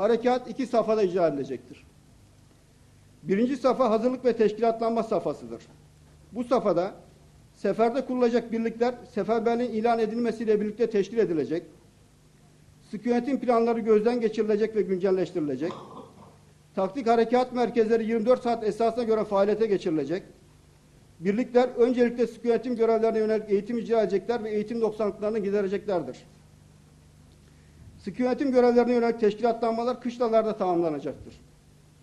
harekat iki safhada icra edilecektir. Birinci safa hazırlık ve teşkilatlanma safhasıdır. Bu safhada seferde kurulacak birlikler seferberliğin ilan edilmesiyle birlikte teşkil edilecek. Yönetim planları gözden geçirilecek ve güncelleştirilecek. Taktik harekat merkezleri 24 saat esasına göre faaliyete geçirilecek. Birlikler öncelikle yönetim görevlerine yönelik eğitim icra edecekler ve eğitim noksanlıklarını gidereceklerdir. Sıkı yönetim görevlerine yönelik teşkilatlanmalar kışlalarda tamamlanacaktır.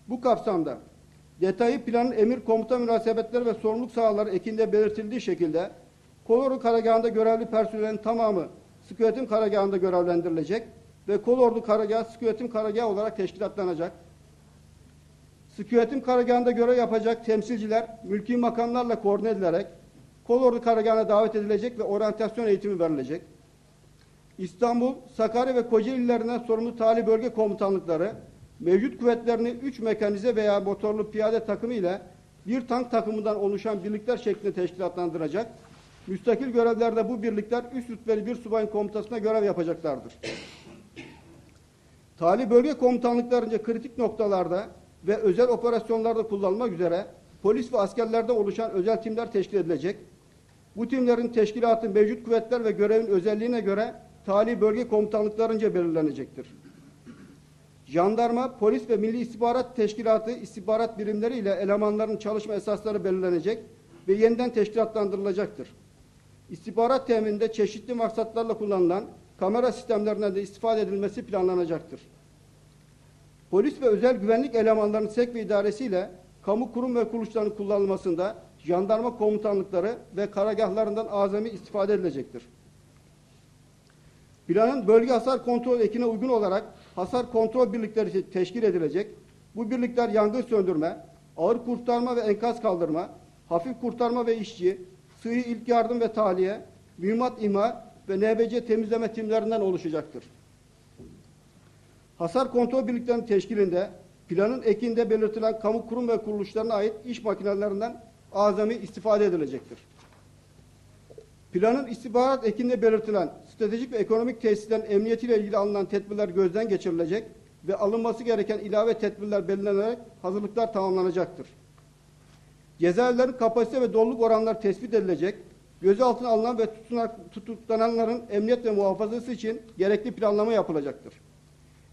Bu kapsamda detayı planın emir komuta münasebetleri ve sorumluluk sahaları ekinde belirtildiği şekilde Kolordu Karagahı'nda görevli personelin tamamı sıkı yönetim karargahında görevlendirilecek ve Kolordu Karagahı sıkı yönetim karargahı olarak teşkilatlanacak. Sıkı yönetim karargahında görev yapacak temsilciler mülki makamlarla koordine edilerek Kolordu Karagahı'na davet edilecek ve oryantasyon eğitimi verilecek. İstanbul, Sakarya ve Kocaeli illerinden sorumlu tali bölge komutanlıkları mevcut kuvvetlerini 3 mekanize veya motorlu piyade takımı ile bir tank takımından oluşan birlikler şeklinde teşkilatlandıracak. Müstakil görevlerde bu birlikler üst rütbeli bir subayın komutasına görev yapacaklardır. Tali bölge komutanlıklarınca kritik noktalarda ve özel operasyonlarda kullanılmak üzere polis ve askerlerden oluşan özel timler teşkil edilecek. Bu timlerin teşkilatı mevcut kuvvetler ve görevin özelliğine göre tali bölge komutanlıklarınca belirlenecektir. Jandarma, polis ve Milli İstihbarat Teşkilatı istihbarat birimleri ile elemanların çalışma esasları belirlenecek ve yeniden teşkilatlandırılacaktır. İstihbarat temininde çeşitli maksatlarla kullanılan kamera sistemlerinden de istifade edilmesi planlanacaktır. Polis ve özel güvenlik elemanlarının sevk ve idaresiyle kamu kurum ve kuruluşlarının kullanılmasında jandarma komutanlıkları ve karargahlarından azami istifade edilecektir. Planın bölge hasar kontrol ekine uygun olarak hasar kontrol birlikleri teşkil edilecek. Bu birlikler yangın söndürme, ağır kurtarma ve enkaz kaldırma, hafif kurtarma ve işçi, sıhhi ilk yardım ve tahliye, mühimmat imha ve NBC temizleme timlerinden oluşacaktır. Hasar kontrol birliklerinin teşkilinde planın ekinde belirtilen kamu kurum ve kuruluşlarına ait iş makinelerinden azami istifade edilecektir. Planın istihbarat ekinde belirtilen stratejik ve ekonomik tesislerin emniyetiyle ilgili alınan tedbirler gözden geçirilecek ve alınması gereken ilave tedbirler belirlenerek hazırlıklar tamamlanacaktır. Cezaevlerin kapasite ve doluluk oranları tespit edilecek, gözaltına alınan ve tutunak, tutuklananların emniyet ve muhafazası için gerekli planlama yapılacaktır.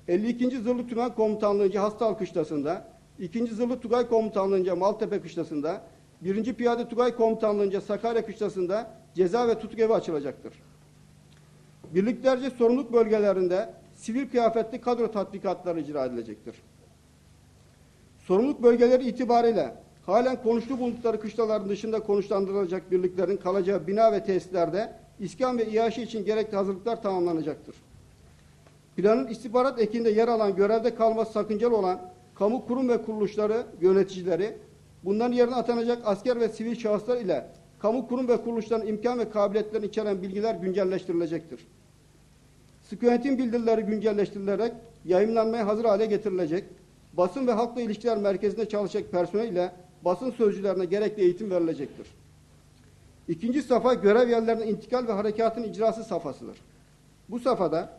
52. Zırhlı Tümen Komutanlığı'nca Hastal Kışlası'nda, 2. Zırhlı Tugay Komutanlığı'nca Maltepe Kışlası'nda, 1. Piyade Tugay Komutanlığı'nca Sakarya Kışlası'nda ceza ve tutuk evi açılacaktır. Birliklerce sorumluluk bölgelerinde sivil kıyafetli kadro tatbikatları icra edilecektir. Sorumluluk bölgeleri itibariyle halen konuşlu bulundukları kışlaların dışında konuşlandırılacak birliklerin kalacağı bina ve tesislerde iskan ve iaşe için gerekli hazırlıklar tamamlanacaktır. Planın istihbarat ekinde yer alan görevde kalması sakıncalı olan kamu kurum ve kuruluşları yöneticileri bunların yerine atanacak asker ve sivil şahıslar ile kamu kurum ve kuruluşların imkan ve kabiliyetlerini içeren bilgiler güncelleştirilecektir. Sıkı yönetim bildirileri güncelleştirilerek yayınlanmaya hazır hale getirilecek. Basın ve halkla ilişkiler merkezinde çalışacak personel ile basın sözcülerine gerekli eğitim verilecektir. İkinci safa görev yerlerine intikal ve harekatın icrası safhasıdır. Bu safhada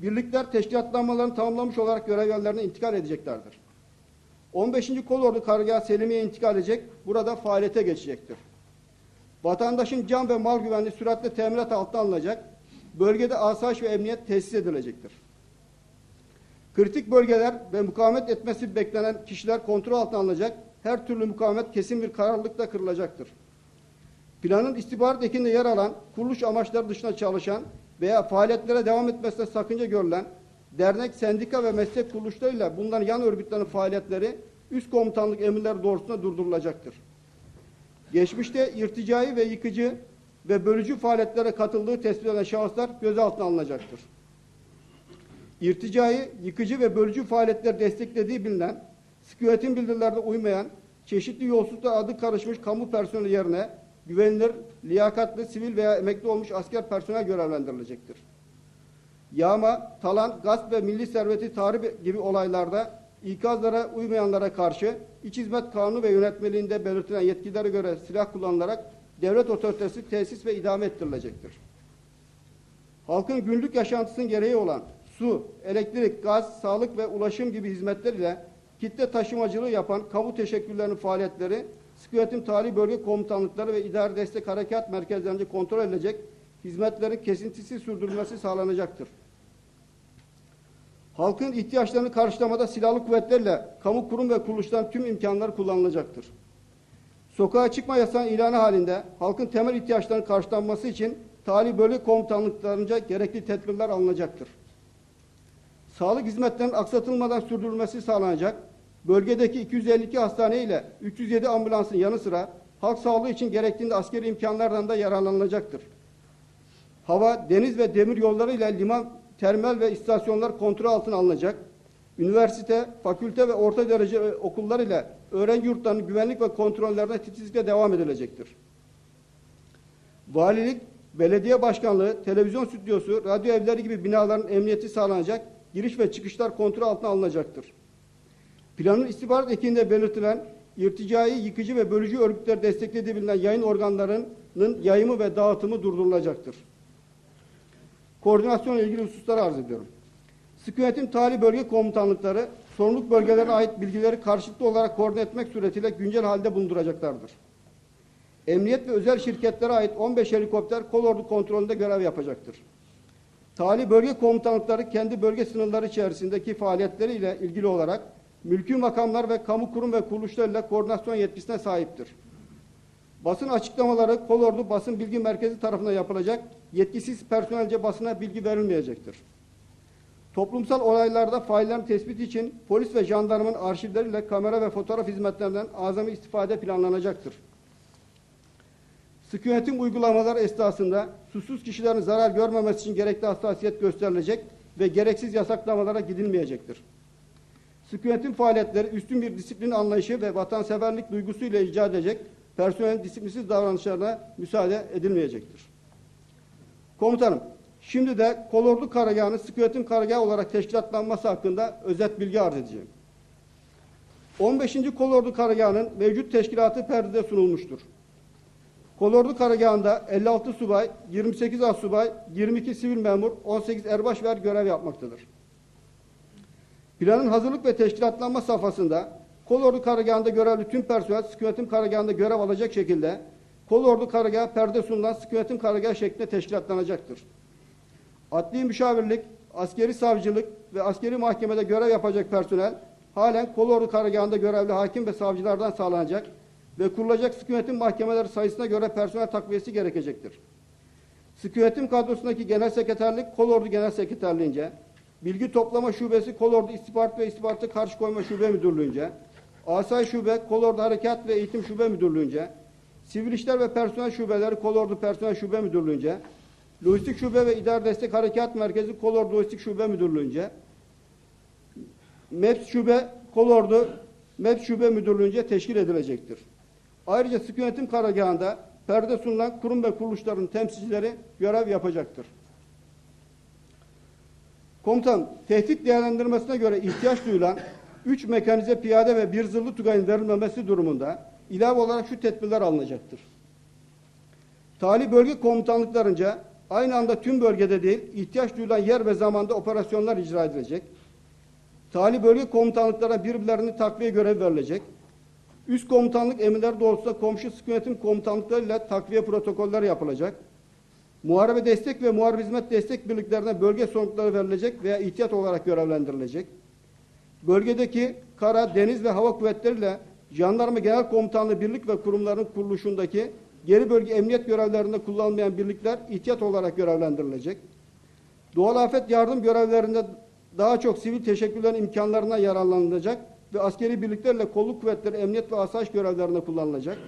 birlikler teşkilatlanmalarını tamamlamış olarak görev yerlerine intikal edeceklerdir. 15. Kolordu Karargahı Selimiye'ye intikal edecek, burada faaliyete geçecektir. Vatandaşın can ve mal güvenliği süratle teminat altına alınacak, bölgede asayiş ve emniyet tesis edilecektir. Kritik bölgeler ve mukavemet etmesi beklenen kişiler kontrol altına alınacak, her türlü mukavemet kesin bir kararlılıkla kırılacaktır. Planın istihbarat ekinde yer alan, kuruluş amaçları dışında çalışan veya faaliyetlere devam etmesine sakınca görülen dernek, sendika ve meslek kuruluşlarıyla bunların yan örgütlerin faaliyetleri üst komutanlık emirleri doğrultusunda durdurulacaktır. Geçmişte irticai ve yıkıcı ve bölücü faaliyetlere katıldığı tespit edilen şahıslar gözaltına alınacaktır. İrticai, yıkıcı ve bölücü faaliyetleri desteklediği bilinen, sıkı yönetim bildirilerde uymayan, çeşitli yolsuzluklar adı karışmış kamu personeli yerine güvenilir, liyakatlı, sivil veya emekli olmuş asker personel görevlendirilecektir. Yağma, talan, gasp ve milli serveti tahrip gibi olaylarda ikazlara uymayanlara karşı İç Hizmet Kanunu ve yönetmeliğinde belirtilen yetkilere göre silah kullanılarak devlet otoritesi tesis ve idame ettirilecektir. Halkın günlük yaşantısının gereği olan su, elektrik, gaz, sağlık ve ulaşım gibi hizmetler ile kitle taşımacılığı yapan kamu teşekkürlerinin faaliyetleri sıkı yönetim tali bölge komutanlıkları ve idari destek harekat merkezlerince kontrol edilecek hizmetlerin kesintisiz sürdürülmesi sağlanacaktır. Halkın ihtiyaçlarını karşılamada silahlı kuvvetlerle kamu kurum ve kuruluşların tüm imkanları kullanılacaktır. Sokağa çıkma yasağının ilanı halinde halkın temel ihtiyaçlarının karşılanması için tali bölge komutanlıklarınca gerekli tedbirler alınacaktır. Sağlık hizmetlerinin aksatılmadan sürdürülmesi sağlanacak. Bölgedeki 252 hastane ile 307 ambulansın yanı sıra halk sağlığı için gerektiğinde askeri imkanlardan da yararlanılacaktır. Hava, deniz ve demir yolları ile liman, termal ve istasyonlar kontrol altına alınacak. Üniversite, fakülte ve orta derece okullar ile öğrenci yurtlarının güvenlik ve kontrollerine titizlikle devam edilecektir. Valilik, belediye başkanlığı, televizyon stüdyosu, radyo evleri gibi binaların emniyeti sağlanacak, giriş ve çıkışlar kontrol altına alınacaktır. Planın istihbarat ekinde belirtilen irticai, yıkıcı ve bölücü örgütler desteklediği bilinen yayın organlarının yayımı ve dağıtımı durdurulacaktır. Koordinasyonla ilgili hususları arz ediyorum. Sıkı yönetim tali bölge komutanlıkları sorumluluk bölgelerine ait bilgileri karşılıklı olarak koordine etmek suretiyle güncel halde bulunduracaklardır. Emniyet ve özel şirketlere ait 15 helikopter kolordu kontrolünde görev yapacaktır. Tali bölge komutanlıkları kendi bölge sınırları içerisindeki faaliyetleriyle ilgili olarak mülkü makamlar ve kamu kurum ve kuruluşlarıyla koordinasyon yetkisine sahiptir. Basın açıklamaları kolordu basın bilgi merkezi tarafından yapılacak, yetkisiz personelce basına bilgi verilmeyecektir. Toplumsal olaylarda faillerin tespiti için polis ve jandarmanın arşivleriyle kamera ve fotoğraf hizmetlerinden azami istifade planlanacaktır. Sıkı yönetim uygulamaları esnasında susuz kişilerin zarar görmemesi için gerekli hassasiyet gösterilecek ve gereksiz yasaklamalara gidilmeyecektir. Sıkı yönetim faaliyetleri üstün bir disiplin anlayışı ve vatanseverlik duygusuyla icat edecek personelin disiplinsiz davranışlarına müsaade edilmeyecektir. Komutanım, şimdi de Kolordu Karagahı'nın sıkı yönetim karagahı olarak teşkilatlanması hakkında özet bilgi arz edeceğim. 15. Kolordu Karagahı'nın mevcut teşkilatı perdede sunulmuştur. Kolordu Karagahı'nda 56 subay, 28 assubay, 22 sivil memur, 18 erbaş ver görev yapmaktadır. Planın hazırlık ve teşkilatlanma safhasında Kolordu Karagahı'nda görevli tüm personel sıkı yönetim karagahında görev alacak şekilde Kolordu Karagahı perde sunulan sıkı yönetim karagahı şeklinde teşkilatlanacaktır. Adli müşavirlik, askeri savcılık ve askeri mahkemede görev yapacak personel halen Kolordu Karagahı'nda görevli hakim ve savcılardan sağlanacak ve kurulacak sıkı yönetim mahkemeleri sayısına göre personel takviyesi gerekecektir. Yönetim kadrosundaki genel sekreterlik Kolordu Genel Sekreterliğince, Bilgi Toplama Şubesi Kolordu İstihbarat ve İstihbaratı Karşı Koyma Şube Müdürlüğünce, Asay Şube Kolordu Harekat ve Eğitim Şube Müdürlüğünce, Sivil İşler ve Personel Şubeleri Kolordu Personel Şube Müdürlüğünce, Lojistik Şube ve İdari Destek Harekat Merkezi Kolordu Lojistik Şube Müdürlüğünce, MEPS Şube Kolordu MEPS Şube Müdürlüğünce teşkil edilecektir. Ayrıca sıkı yönetim karargahında perde sunulan kurum ve kuruluşların temsilcileri görev yapacaktır. Komutan, tehdit değerlendirmesine göre ihtiyaç duyulan 3 mekanize piyade ve bir zırhlı tugayın verilmemesi durumunda ilave olarak şu tedbirler alınacaktır. Tali bölge komutanlıklarınca aynı anda tüm bölgede değil, ihtiyaç duyulan yer ve zamanda operasyonlar icra edilecek. Tali bölge komutanlıklara birbirlerini takviye görev verilecek. Üst komutanlık emirleri doğrultusunda komşu sıkı yönetim komutanlıklarıyla takviye protokolleri yapılacak. Muharebe destek ve muharebe hizmet destek birliklerine bölge sorumlulukları verilecek veya ihtiyat olarak görevlendirilecek. Bölgedeki kara, deniz ve hava kuvvetleriyle jandarma genel komutanlığı birlik ve kurumların kuruluşundaki geri bölge emniyet görevlerinde kullanılmayan birlikler ihtiyat olarak görevlendirilecek. Doğal afet yardım görevlerinde daha çok sivil teşekkürlerin imkanlarına yararlanılacak ve askeri birliklerle kolluk kuvvetleri emniyet ve asayiş görevlerinde kullanılacak.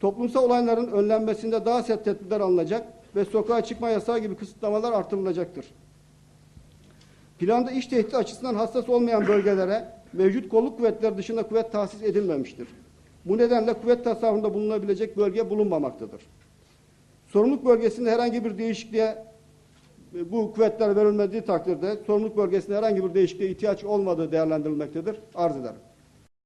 Toplumsal olayların önlenmesinde daha sert tedbirler alınacak ve sokağa çıkma yasağı gibi kısıtlamalar artırılacaktır. Planda iş tehdidi açısından hassas olmayan bölgelere mevcut kolluk kuvvetleri dışında kuvvet tahsis edilmemiştir. Bu nedenle kuvvet tasarrufunda bulunabilecek bölge bulunmamaktadır. Sorumluluk bölgesinde herhangi bir değişikliğe e, bu kuvvetler verilmediği takdirde sorumluluk bölgesinde herhangi bir değişikliğe ihtiyaç olmadığı değerlendirilmektedir. Arz ederim.